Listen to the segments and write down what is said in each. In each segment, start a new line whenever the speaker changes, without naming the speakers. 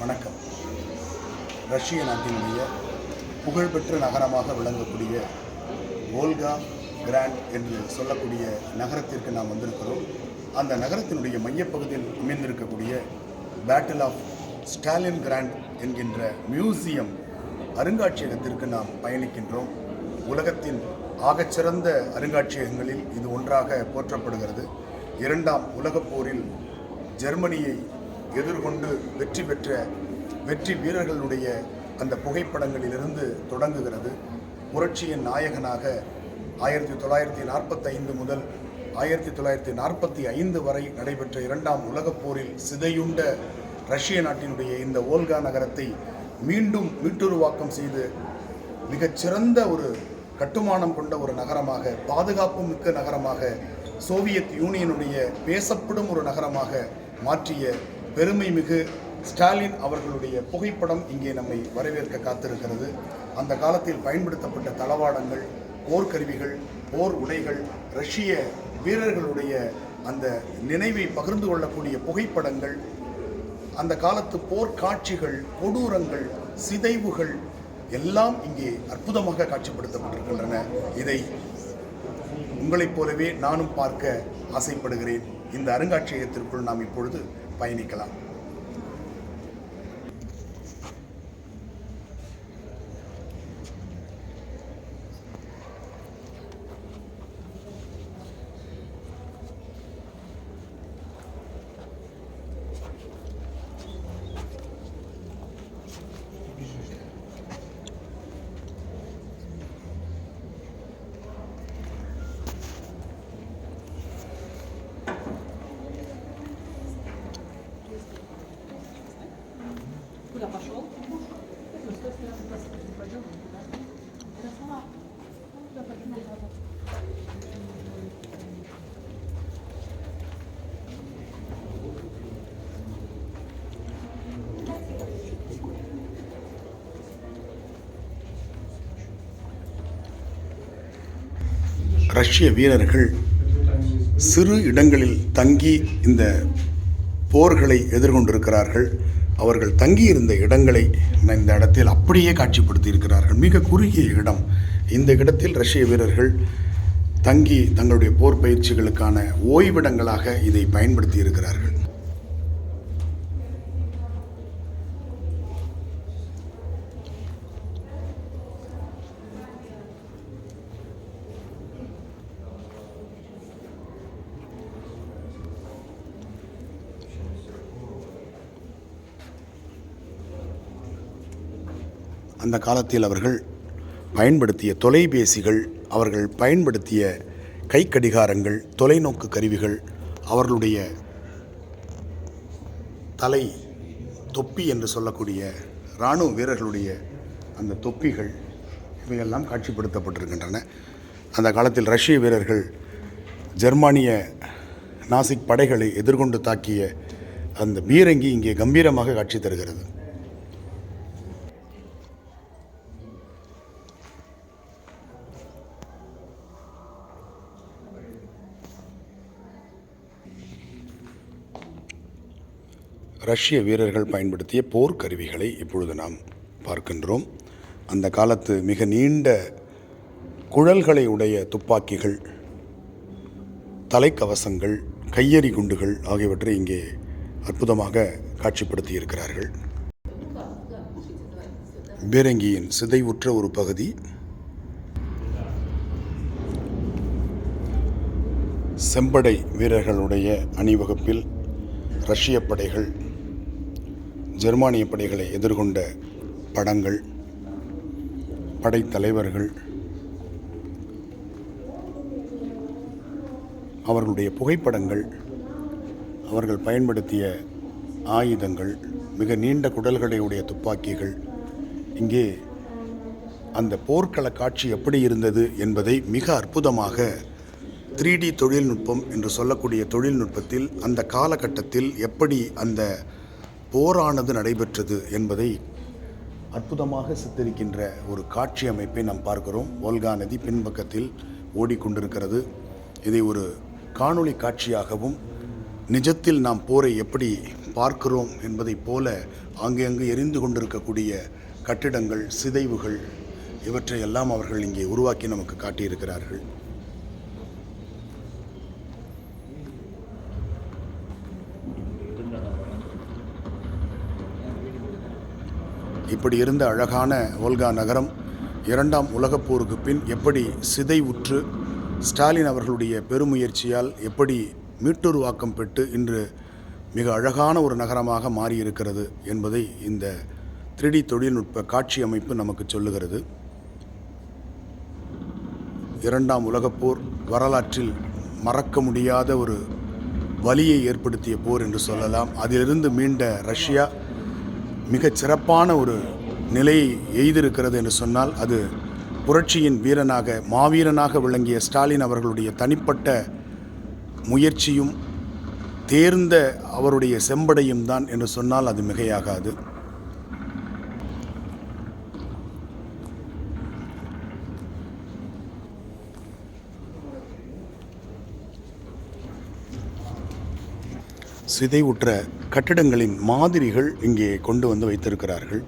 வணக்கம். ரஷ்ய நாட்டினுடைய புகழ்பெற்ற நகரமாக விளங்கக்கூடிய ஓல்கா கிராண்ட் என்று சொல்லக்கூடிய நகரத்திற்கு நாம் வந்திருக்கிறோம். அந்த நகரத்தினுடைய மையப்பகுதியில் அமைந்திருக்கக்கூடிய பேட்டில் ஆஃப் ஸ்டாலின் கிராண்ட் என்கின்ற மியூசியம் அருங்காட்சியகத்திற்கு நாம் பயணிக்கின்றோம். உலகத்தின் ஆகச்சிறந்த அருங்காட்சியகங்களில் இது ஒன்றாக போற்றப்படுகிறது. இரண்டாம் உலகப் போரில் ஜெர்மனியை எதிர்கொண்டு வெற்றி பெற்ற வெற்றி வீரர்களுடைய அந்த புகைப்படங்களிலிருந்து தொடங்குகிறது. புரட்சியின் நாயகனாக ஆயிரத்தி தொள்ளாயிரத்தி நாற்பத்தைந்து முதல் ஆயிரத்தி தொள்ளாயிரத்தி நாற்பத்தி ஐந்து வரை நடைபெற்ற இரண்டாம் உலகப் போரில் சிதையுண்ட ரஷ்ய நாட்டினுடைய இந்த ஓல்கா நகரத்தை மீண்டும் மீட்டுருவாக்கம் செய்து மிகச்சிறந்த ஒரு கட்டுமானம் கொண்ட ஒரு நகரமாக பாதுகாப்பு மிக்க நகரமாக சோவியத் யூனியனுடைய பேசப்படும் ஒரு நகரமாக மாற்றிய பெருமை மிகு ஸ்டாலின் அவர்களுடைய புகைப்படம் இங்கே நம்மை வரவேற்க காத்திருக்கிறது. அந்த காலத்தில் பயன்படுத்தப்பட்ட தளவாடங்கள் போர்க்கருவிகள் போர் உடைகள் ரஷ்ய வீரர்களுடைய அந்த நினைவை பகிர்ந்து கொள்ளக்கூடிய புகைப்படங்கள் அந்த காலத்து போர் காட்சிகள் கொடூரங்கள் சிதைவுகள் எல்லாம் இங்கே அற்புதமாக காட்சிப்படுத்தப்பட்டிருக்கின்றன. இதை உங்களைப் போலவே நானும் பார்க்க ஆசைப்படுகிறேன். இந்த அருங்காட்சியகத்திற்குள் நாம் இப்பொழுது பயணிக்கலாம்.
Куда пошел?
ரஷ்ய வீரர்கள் சிறு இடங்களில் தங்கி இந்த போர்களை எதிர்கொண்டிருக்கிறார்கள் அவர்கள் தங்கியிருந்த இடங்களை இந்த இடத்தில் அப்படியே காட்சிப்படுத்தி இருக்கிறார்கள் மிக குறுகிய இடம். இந்த இடத்தில் ரஷ்ய வீரர்கள் தங்கி தங்களுடைய போர் பயிற்சிகளுக்கான ஓய்விடங்களாக இதை பயன்படுத்தி இருக்கிறார்கள் அந்த காலத்தில் அவர்கள் பயன்படுத்திய தொலைபேசிகள் அவர்கள் பயன்படுத்திய கைக்கடிகாரங்கள் தொலைநோக்கு கருவிகள் அவர்களுடைய தலை தொப்பி என்று சொல்லக்கூடிய இராணுவ வீரர்களுடைய அந்த தொப்பிகள் இவையெல்லாம் காட்சிப்படுத்தப்பட்டிருக்கின்றன. அந்த காலத்தில் ரஷ்ய வீரர்கள் ஜெர்மானிய நாசிக் படைகளை எதிர்கொண்டு தாக்கிய அந்த பீரங்கி இங்கே கம்பீரமாக காட்சி தருகிறது. ரஷ்ய வீரர்கள் பயன்படுத்திய போர்க்கருவிகளை இப்பொழுது நாம் பார்க்கின்றோம். அந்த காலத்து மிக நீண்ட குழல்களை உடைய துப்பாக்கிகள் தலைக்கவசங்கள் கையெறி குண்டுகள் ஆகியவற்றை இங்கே அற்புதமாக காட்சிப்படுத்தி இருக்கிறார்கள் பீரங்கியின் சிதைவுற்ற ஒரு பகுதி. செம்படை வீரர்களுடைய அணிவகுப்பில் ரஷ்ய படைகள் ஜெர்மானிய படைகளை எதிர்கொண்ட படங்கள் படைத்தலைவர்கள் அவர்களுடைய புகைப்படங்கள் அவர்கள் பயன்படுத்திய ஆயுதங்கள் மிக நீண்ட குடல்களையுடைய துப்பாக்கிகள் இங்கே அந்த போர்க்கள காட்சி எப்படி இருந்தது என்பதை மிக அற்புதமாக த்ரீ டி தொழில்நுட்பம் என்று சொல்லக்கூடிய தொழில்நுட்பத்தில் அந்த காலகட்டத்தில் எப்படி அந்த போரானது நடைபெற்றது என்பதை அற்புதமாக சித்தரிக்கின்ற ஒரு காட்சி அமைப்பை நாம் பார்க்கிறோம். ஓல்கா நதி பின்பக்கத்தில் ஓடிக்கொண்டிருக்கிறது. இதை ஒரு காணொளி காட்சியாகவும் நிஜத்தில் நாம் போரை எப்படி பார்க்கிறோம் என்பதைப் போல அங்கங்கு எரிந்து கொண்டிருக்கக்கூடிய கட்டிடங்கள் சிதைவுகள் இவற்றையெல்லாம் அவர்கள் இங்கே உருவாக்கி நமக்கு காட்டியிருக்கிறார்கள். இப்படி இருந்த அழகான ஓல்கா நகரம் இரண்டாம் உலகப் போருக்கு பின் எப்படி சிதைவுற்று ஸ்டாலின் அவர்களுடைய பெருமுயற்சியால் எப்படி மீட்டுருவாக்கம் பெற்று இன்று மிக அழகான ஒரு நகரமாக மாறியிருக்கிறது என்பதை இந்த த்ரீடி தொழில்நுட்ப காட்சி அமைப்பு நமக்கு சொல்லுகிறது. இரண்டாம் உலகப்போர் வரலாற்றில் மறக்க முடியாத ஒரு வலியை ஏற்படுத்திய போர் என்று சொல்லலாம். அதிலிருந்து மீண்ட ரஷ்யா மிகச் சிறப்பான ஒரு நிலையை எய்திருக்கிறது என்று சொன்னால் அது புரட்சியின் வீரனாக மாவீரனாக விளங்கிய ஸ்டாலின் அவர்களுடைய தனிப்பட்ட முயற்சியும் தேர்ந்த அவருடைய செம்படையும் தான் என்று சொன்னால் அது மிகையாகாது. சிதைவுற்ற கட்டிடங்களின் மாதிரிகள் இங்கே கொண்டு வந்து வைத்திருக்கிறார்கள்.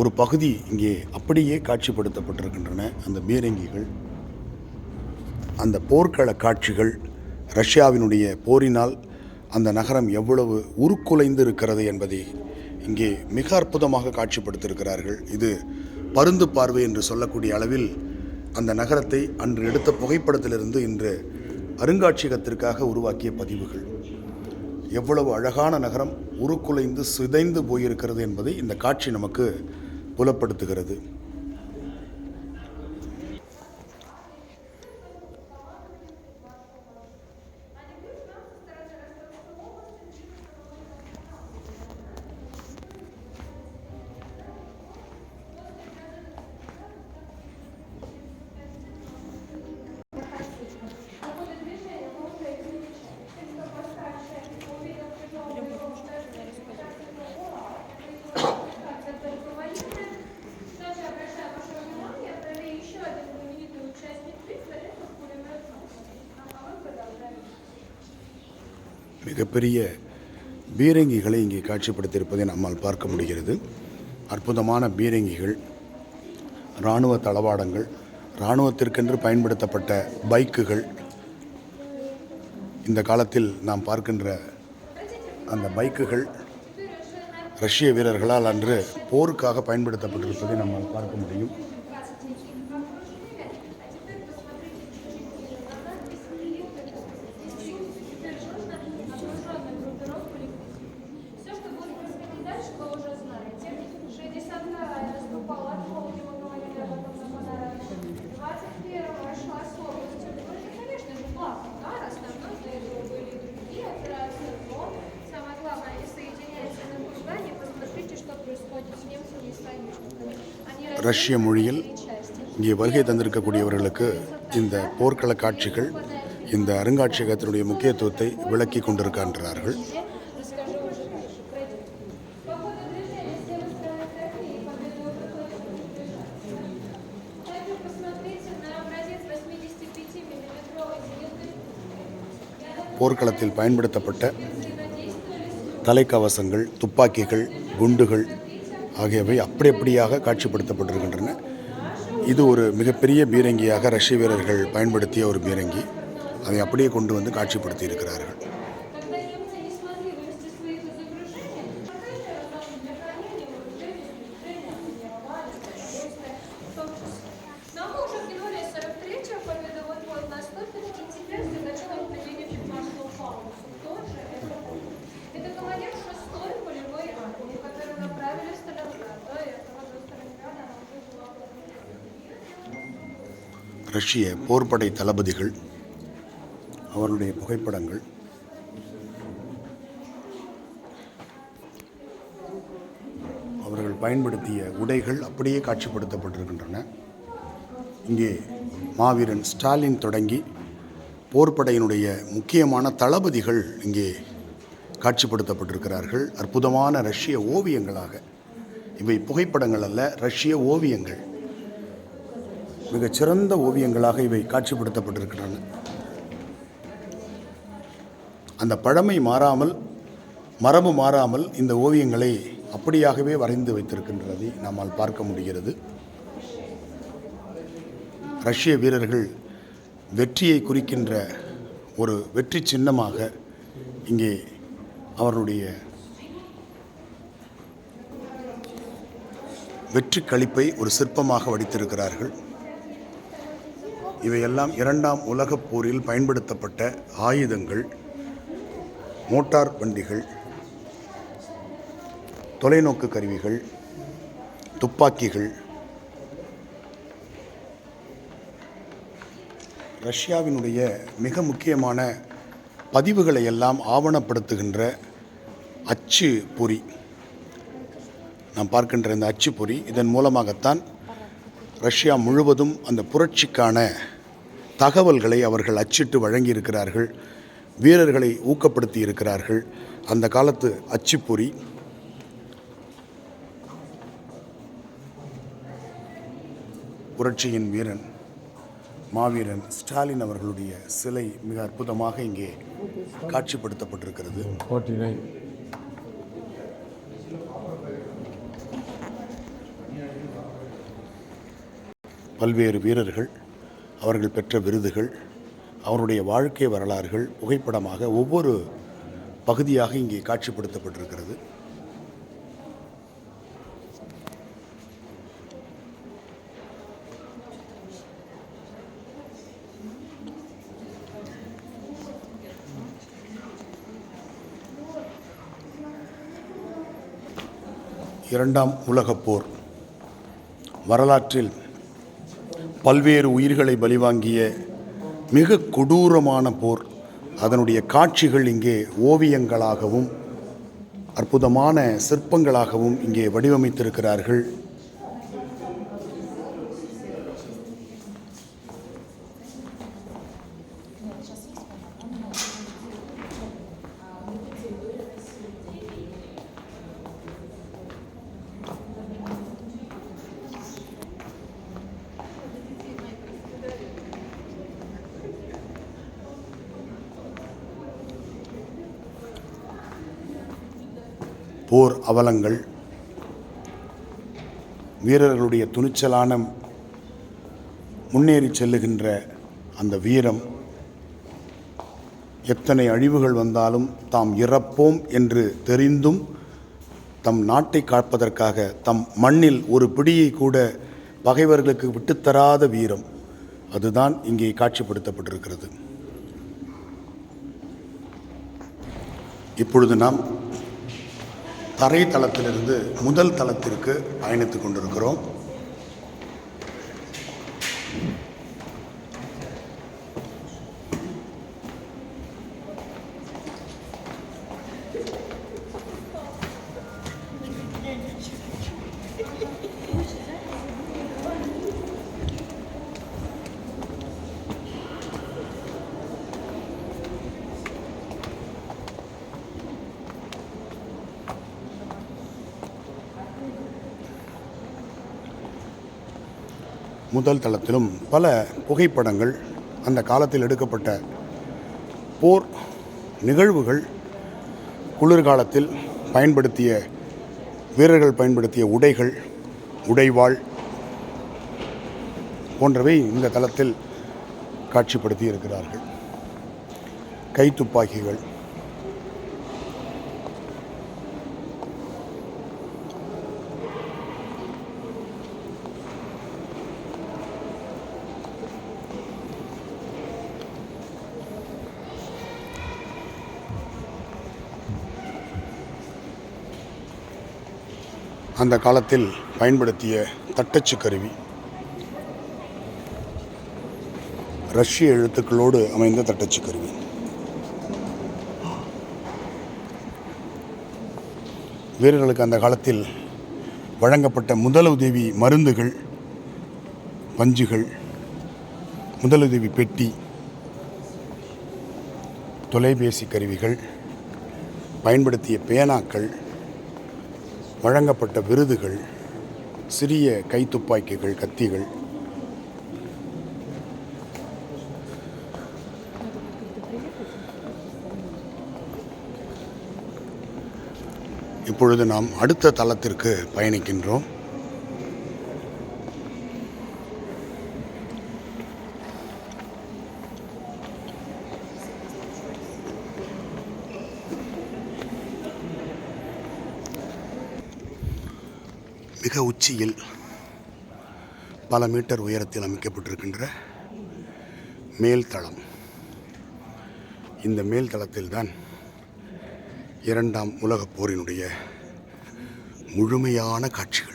ஒரு பகுதி இங்கே அப்படியே காட்சிப்படுத்தப்பட்டிருக்கின்றன. அந்த பீரங்கிகள் அந்த போர்க்கள காட்சிகள் ரஷ்யாவினுடைய போரினால் அந்த நகரம் எவ்வளவு உருக்குலைந்து இருக்கிறது என்பதை இங்கே மிக அற்புதமாக காட்சிப்படுத்தியிருக்கிறார்கள். இது பருந்து பார்வை என்று சொல்லக்கூடிய அளவில் அந்த நகரத்தை அன்று எடுத்த புகைப்படத்திலிருந்து இன்று அருங்காட்சியகத்திற்காக உருவாக்கிய பதிவுகள். எவ்வளவு அழகான நகரம் உருக்குலைந்து சிதைந்து போயிருக்கிறது என்பதை இந்த காட்சி நமக்கு புலப்படுத்துகிறது. மிகப்பெரிய பீரங்கிகளை இங்கே காட்சிப்படுத்தியிருப்பதை நம்மால் பார்க்க முடிகிறது. அற்புதமான பீரங்கிகள் இராணுவ தளவாடங்கள் இராணுவத்திற்கென்று பயன்படுத்தப்பட்ட பைக்குகள். இந்த காலத்தில் நாம் பார்க்கின்ற அந்த பைக்குகள் ரஷ்ய வீரர்களால் அன்று போருக்காக பயன்படுத்தப்பட்டிருப்பதை நம்மால் பார்க்க முடியும். ரஷ்ய மொழியில் இங்கே வருகை தந்திருக்கக்கூடியவர்களுக்கு இந்த போர்க்கள காட்சிகள் இந்த அருங்காட்சியகத்தினுடைய முக்கியத்துவத்தை விளக்கி கொண்டிருக்கின்றார்கள். போர்க்களத்தில் பயன்படுத்தப்பட்ட தலைக்கவசங்கள் துப்பாக்கிகள் குண்டுகள் ஆகியவை அப்படி அப்படியாக காட்சிப்படுத்தப்பட்டிருக்கின்றன. இது ஒரு மிகப்பெரிய பீரங்கியாக ரஷ்ய வீரர்கள் பயன்படுத்திய ஒரு பீரங்கி. அதை அப்படியே கொண்டு வந்து காட்சிப்படுத்தி இருக்கிறார்கள். ரஷ்ய போர்ப்படை தளபதிகள் அவருடைய புகைப்படங்கள். அவர்கள் பயன்படுத்திய உடைகள் அப்படியே காட்சிப்படுத்தப்பட்டிருக்கின்றன. இங்கே மாவீரன் ஸ்டாலின் தொடங்கி போர்ப்படையினுடைய முக்கியமான தளபதிகள் இங்கே காட்சிப்படுத்தப்பட்டிருக்கிறார்கள். அற்புதமான ரஷ்ய ஓவியங்களாக. இவை புகைப்படங்கள் அல்ல ரஷ்ய ஓவியங்கள். மிகச்சிறந்த ஓவியங்களாக இவை காட்சிப்படுத்தப்பட்டிருக்கின்றன அந்த பழமை மாறாமல் மரபு மாறாமல் இந்த ஓவியங்களை அப்படியாகவே வரைந்து வைத்திருக்கின்றதை நம்மால் பார்க்க முடிகிறது. ரஷ்ய வீரர்கள் வெற்றியை குறிக்கின்ற ஒரு வெற்றி சின்னமாக இங்கே அவருடைய வெற்றி களிப்பை ஒரு சிற்பமாக வடித்திருக்கிறார்கள். இவையெல்லாம் இரண்டாம் உலகப் போரில் பயன்படுத்தப்பட்ட ஆயுதங்கள் மோட்டார் வண்டிகள் தொலைநோக்கு கருவிகள் துப்பாக்கிகள். ரஷ்யாவினுடைய மிக முக்கியமான பதிவுகளை எல்லாம் ஆவணப்படுத்துகின்ற அச்சு பொறி. நாம் பார்க்கின்ற இந்த அச்சு பொறி இதன் மூலமாகத்தான் ரஷ்யா முழுவதும் அந்த புரட்சிக்கான தகவல்களை அவர்கள் அச்சிட்டு வழங்கியிருக்கிறார்கள் வீரர்களை ஊக்கப்படுத்தி இருக்கிறார்கள் அந்த காலத்து அச்சுப்பொறி. புரட்சியின் வீரன் மாவீரன் ஸ்டாலின் அவர்களுடைய சிலை மிக அற்புதமாக இங்கே காட்சிப்படுத்தப்பட்டிருக்கிறது. பல்வேறு வீரர்கள் அவர்கள் பெற்ற விருதுகள் அவருடைய வாழ்க்கை வரலாறுகள் புகைப்படமாக ஒவ்வொரு பகுதியாக இங்கே காட்சிப்படுத்தப்பட்டிருக்கிறது. இரண்டாம் உலகப் போர். வரலாற்றில் பல்வேறு உயிர்களை பலிவாங்கிய மிக கொடூரமான போர். அதனுடைய காட்சிகள் இங்கே ஓவியங்களாகவும் அற்புதமான சிற்பங்களாகவும் இங்கே வடிவமைத்திருக்கிறார்கள். போர் அவலங்கள் வீரர்களுடைய துணிச்சலான முன்னேறி செல்லுகின்ற அந்த வீரம் எத்தனை அழிவுகள் வந்தாலும் தாம் இறப்போம் என்று தெரிந்தும் தம் நாட்டை காப்பதற்காக தம் மண்ணில் ஒரு பிடியை கூட பகைவர்களுக்கு விட்டுத்தராத வீரம் அதுதான் இங்கே காட்சிப்படுத்தப்பட்டிருக்கிறது. இப்பொழுது நாம் தரை தளத்திலிருந்து முதல் தளத்திற்கு பயணித்து கொண்டிருக்கிறோம். முதல் தளத்திலும் பல புகைப்படங்கள் அந்த காலத்தில் எடுக்கப்பட்ட போர் நிகழ்வுகள் குளிர்காலத்தில் பயன்படுத்திய வீரர்கள் பயன்படுத்திய உடைகள் உடைவாள் போன்றவை இந்த தளத்தில் காட்சிப்படுத்தி இருக்கிறார்கள். கைத்துப்பாக்கிகள் அந்த காலத்தில் பயன்படுத்திய தட்டச்சு கருவி. ரஷ்ய எழுத்துக்களோடு அமைந்த தட்டச்சு கருவி. வீரர்களுக்கு அந்த காலத்தில் வழங்கப்பட்ட முதலுதவி மருந்துகள் பஞ்சுகள் முதலுதவி பெட்டி தொலைபேசி கருவிகள் பயன்படுத்திய பேனாக்கள் வழங்கப்பட்ட விருதுகள் சிறிய கைத்துப்பாக்கிகள் கத்திகள். இப்பொழுது நாம் அடுத்த தளத்திற்கு பயணிக்கின்றோம். உச்சியில் பல மீட்டர் உயரத்தில் அமைக்கப்பட்டிருக்கின்ற மேல்தளம் இந்த மேல்தளத்தில்தான் இரண்டாம் உலகப் போரினுடைய முழுமையான காட்சிகள்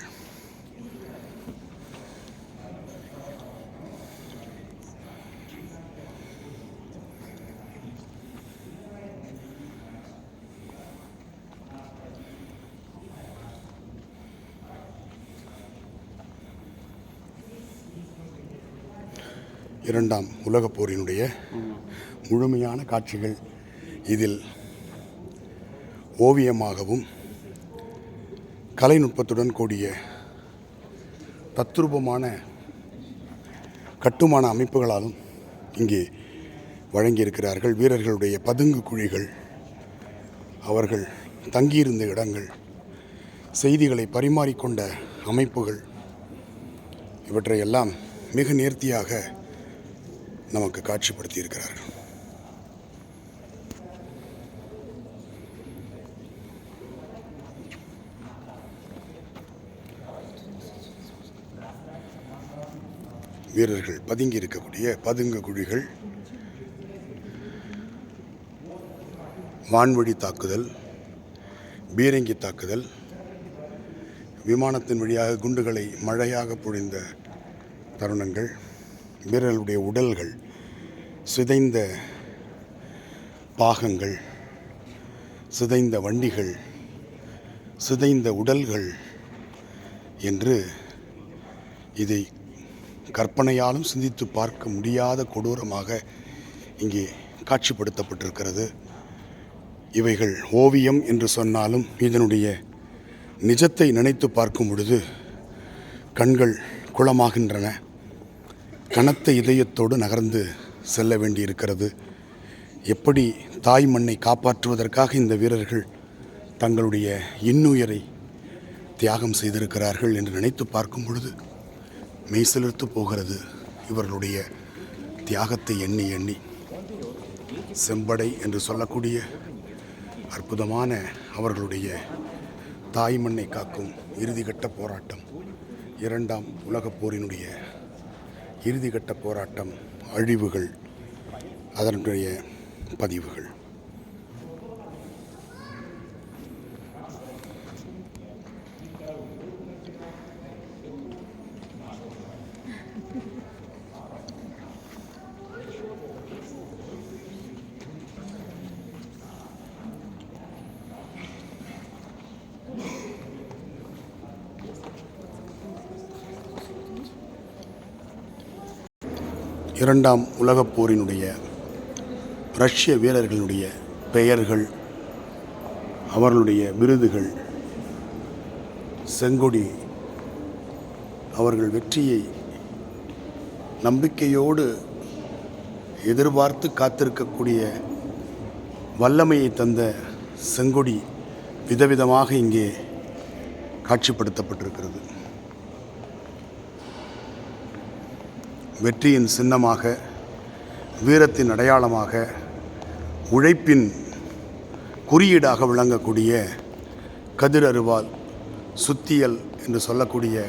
இரண்டாம் உலகப் போரினுடைய முழுமையான காட்சிகள் இதில் ஓவியமாகவும் கலைநுட்பத்துடன் கூடிய தத்ரூபமான கட்டுமான அமைப்புகளாலும் இங்கே வழங்கியிருக்கிறார்கள். வீரர்களுடைய பதுங்கு குழிகள் அவர்கள் தங்கியிருந்த இடங்கள் செய்திகளை பரிமாறிக்கொண்ட அமைப்புகள் இவற்றையெல்லாம் மிக நேர்த்தியாக நமக்கு காட்சிப்படுத்தி இருக்கிறார்கள் வீரர்கள் பதுங்கி இருக்கக்கூடிய பதுங்கு குழிகள் வான்வழி தாக்குதல் பீரங்கி தாக்குதல் விமானத்தின் வழியாக குண்டுகளை மழையாக பொழிந்த தருணங்கள் வீரர்களுடைய உடல்கள் சிதைந்த பாகங்கள் சிதைந்த வண்டிகள் சிதைந்த உடல்கள் என்று இதை கற்பனையாலும் சிந்தித்து பார்க்க முடியாத கொடூரமாக இங்கே காட்சிப்படுத்தப்பட்டிருக்கிறது. இவைகள் ஓவியம் என்று சொன்னாலும் இதனுடைய நிஜத்தை நினைத்து பார்க்கும் பொழுது கண்கள் குளமாகின்றன. கனத்த இதயத்தோடு நகர்ந்து செல்ல வேண்டியிருக்கிறது. எப்படி தாய் மண்ணை காப்பாற்றுவதற்காக இந்த வீரர்கள் தங்களுடைய இன்னுயிரை தியாகம் செய்திருக்கிறார்கள் என்று நினைத்து பார்க்கும் பொழுது மெய்சிலிர்த்து போகிறது இவர்களுடைய தியாகத்தை எண்ணி எண்ணி. செம்படை என்று சொல்லக்கூடிய அற்புதமான அவர்களுடைய தாய் மண்ணை காக்கும் இறுதிக்கட்ட போராட்டம் இரண்டாம் உலகப் போரினுடைய இறுதிக்கட்ட போராட்டம் அழிவுகள் அதனுடைய பதிவுகள். இரண்டாம் உலகப் போரினுடைய ரஷ்ய வீரர்களுடைய பெயர்கள் அவர்களுடைய விருதுகள் செங்கொடி அவர்கள் வெற்றியை நம்பிக்கையோடு எதிர்பார்த்து காத்திருக்கக்கூடிய வல்லமையை தந்த செங்கொடி விதவிதமாக இங்கே காட்சிப்படுத்தப்பட்டிருக்கிறது. வெற்றியின் சின்னமாக வீரத்தின் அடையாளமாக உழைப்பின் குறியீடாக விளங்கக்கூடிய கதிர் அருவால் சுத்தியல் என்று சொல்லக்கூடிய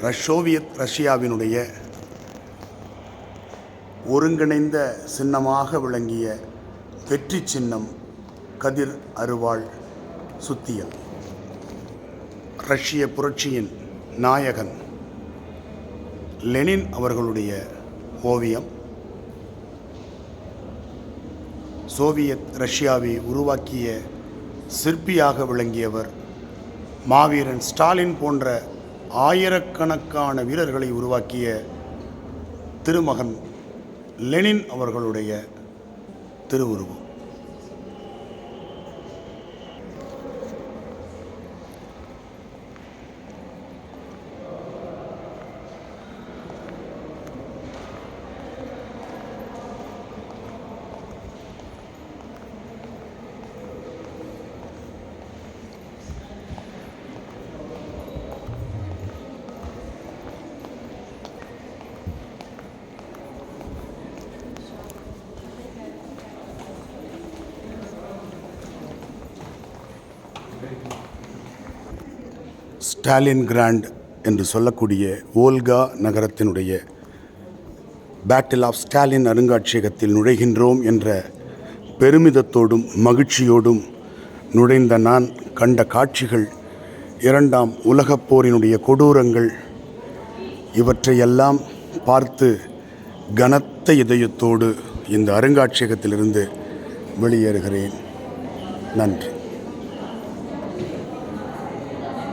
ரஷ்யோவியத் ரஷ்யாவினுடைய ஒருங்கிணைந்த சின்னமாக விளங்கிய வெற்றி சின்னம் கதிர் அருவாள் சுத்தியல். ரஷ்ய புரட்சியின் நாயகன். லெனின் அவர்களுடைய ஓவியம். சோவியத் ரஷ்யாவை உருவாக்கிய சிற்பியாக விளங்கியவர் மாவீரன் ஸ்டாலின் போன்ற ஆயிரக்கணக்கான வீரர்களை உருவாக்கிய திருமகன் லெனின் அவர்களுடைய திருவுருவம். ஸ்டாலின் கிராண்ட் என்று சொல்லக்கூடிய ஓல்கா நகரத்தினுடைய பேட்டில் ஆஃப் ஸ்டாலின் அருங்காட்சியகத்தில் நுழைகின்றோம் என்ற பெருமிதத்தோடும் மகிழ்ச்சியோடும் நுழைந்த நான் கண்ட காட்சிகள் இரண்டாம் உலகப் போரினுடைய கொடூரங்கள் இவற்றையெல்லாம் பார்த்து கனத்த இதயத்தோடு இந்த அருங்காட்சியகத்திலிருந்து வெளியேறுகிறேன். நன்றி.